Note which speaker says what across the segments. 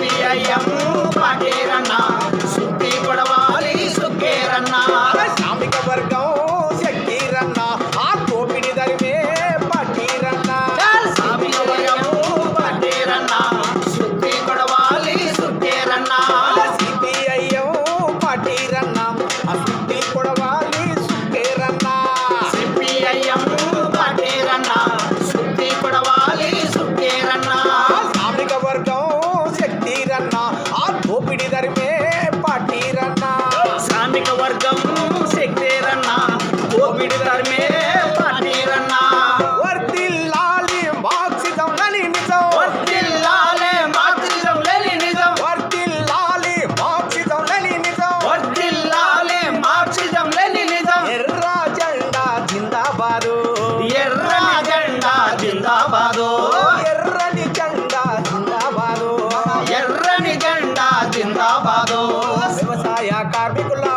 Speaker 1: సుబ్బియ్యము పాటేరన్నా సుబ్బి కొడవాలి సుక్కేరన్నా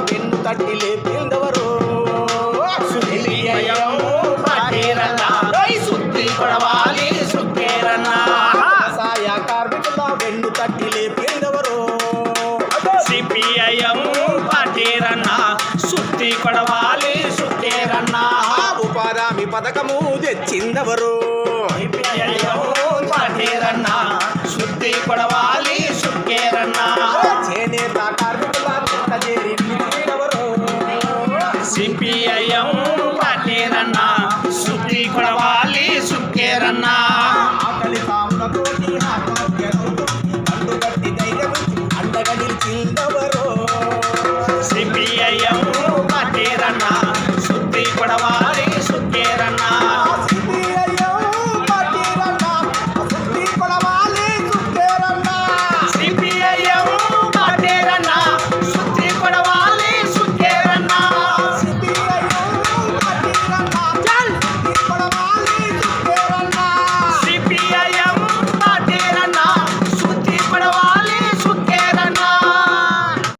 Speaker 2: வெண்தட்டிலே பிறந்தவரோ
Speaker 1: சுத்தி படவாலி சுத்தேரண்ணா
Speaker 2: சாய கார்மிகுல வெண்ணு தட்டிலே பிறந்தவரோ
Speaker 1: சிபிஐஎம் பாட்டேரண்ணா சுத்தி படவாலி சுத்தேரண்ணா
Speaker 2: ఉపాధి పథకము తెచ్చిందవరు
Speaker 1: ஜெயம் பாட்டேரண்ணா சுத்தி கொடவாலி சுக்கேரண்ணா
Speaker 2: ஆக்கலி சாம்பலோடி ஆக்கலி